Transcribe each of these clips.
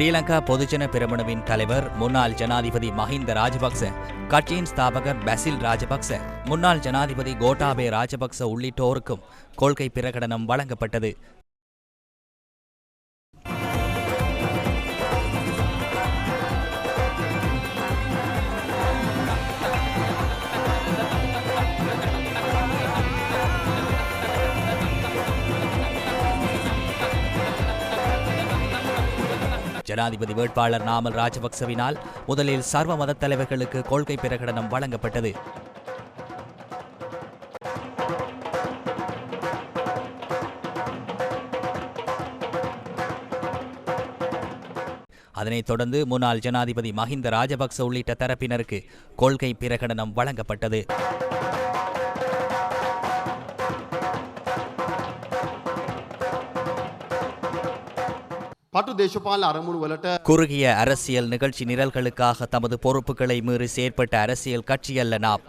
ஸ்ரீலங்கா பொதுஜன பெருமனுவின் தலைவர் முன்னாள் ஜனாதிபதி மஹிந்த ராஜபக்ச கட்சியின் ஸ்தாபகர் பசில் ராஜபக்ச முன்னாள் ஜனாதிபதி கோட்டாபே ராஜபக்ச உள்ளிட்டோருக்கும் கொள்கை பிரகடனம் வழங்கப்பட்டது. ஜனாதிபதி வேட்பாளர் நாமல் ராஜபக்சவினால் முதலில் சர்வ மத தலைவர்களுக்கு கொள்கை பிரகடனம் வழங்கப்பட்டது. அதனைத் தொடர்ந்து முன்னாள் ஜனாதிபதி மஹிந்த ராஜபக்ச உள்ளிட்ட தரப்பினருக்கு கொள்கை பிரகடனம் வழங்கப்பட்டது. පටු දේශපාල අරමුණු වලට குறுகிய அரசியல் நிகழ்ச்சி நிரல்களுக்காக தமது பொறுப்புகளை மீறி செயற்பட்ட அரசியல் கட்சியல்ல நாம்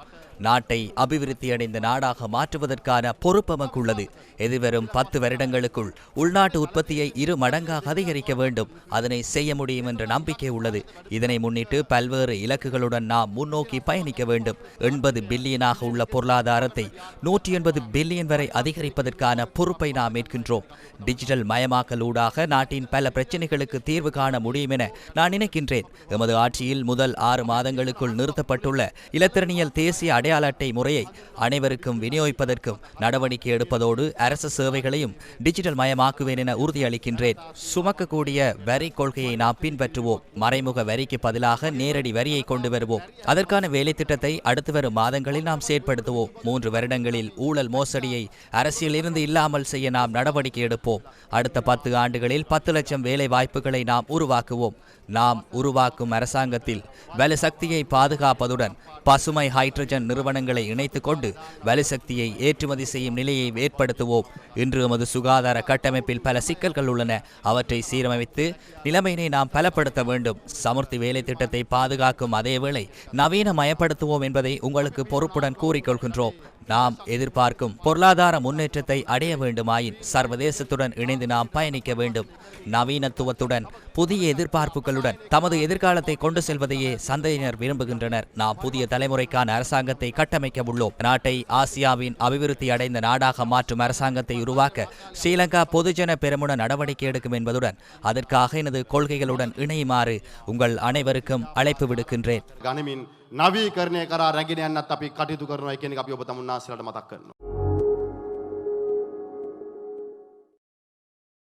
நாட்டை அபிவிருத்தியடைந்த நாடாக மாற்றுவதற்கான பொறுப்பு நமக்குள்ளது. எதிர்வரும் பத்து வருடங்களுக்குள் உள்நாட்டு உற்பத்தியை இரு மடங்காக அதிகரிக்க வேண்டும். அதனை செய்ய முடியும் என்ற நம்பிக்கை உள்ளது. இதனை முன்னிட்டு பல்வேறு இலக்குகளுடன் நாம் முன்னோக்கி பயணிக்க வேண்டும். எண்பது பில்லியனாக உள்ள பொருளாதாரத்தை நூற்றி எண்பது பில்லியன் வரை அதிகரிப்பதற்கான பொறுப்பை நாம் ஏற்கின்றோம். டிஜிட்டல் மயமாக்கலூடாக நாட்டின் பல பிரச்சனைகளுக்கு தீர்வு காண முடியும் என நான் நினைக்கின்றேன். எமது ஆட்சியில் முதல் ஆறு மாதங்களுக்குள் நிறுத்தப்பட்டுள்ள இலத்திரனியல் தேசிய அடையாள அடையாள அட்டை முறையை அனைவருக்கும் விநியோகிப்பதற்கும் நடவடிக்கை எடுப்பதோடு அரசு சேவைகளையும் டிஜிட்டல் மயமாக்குவேன் என உறுதியளிக்கின்றேன் சுமக்கக்கூடிய வரி கொள்கையை நாம் பின்பற்றுவோம். மறைமுக வரிக்கு பதிலாக நேரடி வரியை கொண்டு வருவோம். அதற்கான வேலை திட்டத்தை அடுத்து வரும் மாதங்களில் நாம் செயற்படுத்துவோம். மூன்று வருடங்களில் ஊழல் மோசடியை அரசியலிருந்து இல்லாமல் செய்ய நாம் நடவடிக்கை எடுப்போம். அடுத்த பத்து ஆண்டுகளில் பத்து லட்சம் வேலை வாய்ப்புகளை நாம் உருவாக்குவோம். நாம் உருவாக்கும் அரசாங்கத்தில் வலு சக்தியை பாதுகாப்பதுடன் பசுமை ஹைட்ரஜன் நிறுவனங்களை இணைத்துக் கொண்டு வலுசக்தியை ஏற்றுமதி செய்யும் நிலையை ஏற்படுத்துவோம். இன்று எமது சுகாதார கட்டமைப்பில் பல சிக்கல்கள் உள்ளன. அவற்றை சீரமைத்து நிலைமையினை நாம் பலப்படுத்த வேண்டும். சமுர்த்தி வேலை திட்டத்தை பாதுகாக்கும் அதேவேளை நவீனமயப்படுத்துவோம் என்பதை உங்களுக்கு பொறுப்புடன் கூறிக்கொள்கின்றோம். நாம் எதிர்பார்க்கும் பொருளாதார முன்னேற்றத்தை அடைய வேண்டுமாயின் சர்வதேசத்துடன் இணைந்து நாம் பயணிக்க வேண்டும். நவீனத்துவத்துடன் புதிய எதிர்பார்ப்புகளுடன் தமது எதிர்காலத்தை கொண்டு செல்வதையே சந்தையினர் விரும்புகின்றனர். நாம் புதிய தலைமுறைக்கான அரசாங்கத்தை கட்டமைக்க உள்ளோம். நாட்டை ஆசியாவின் அபிவிருத்தி அடைந்த நாடாக மாற்றும் அரசாங்கத்தை உருவாக்க ஸ்ரீலங்கா பொதுஜன பெருமுன நடவடிக்கை எடுக்கும் என்பதுடன் அதற்காக எனது கொள்கைகளுடன் இணையுமாறு உங்கள் அனைவருக்கும் அழைப்பு விடுக்கின்றேன். නවීකරණය කරා රැගෙන යන්නත් අපි කටයුතු කරනවා කියන එක අපි ඔබ තමුන්නාසලට මතක් කරනවා.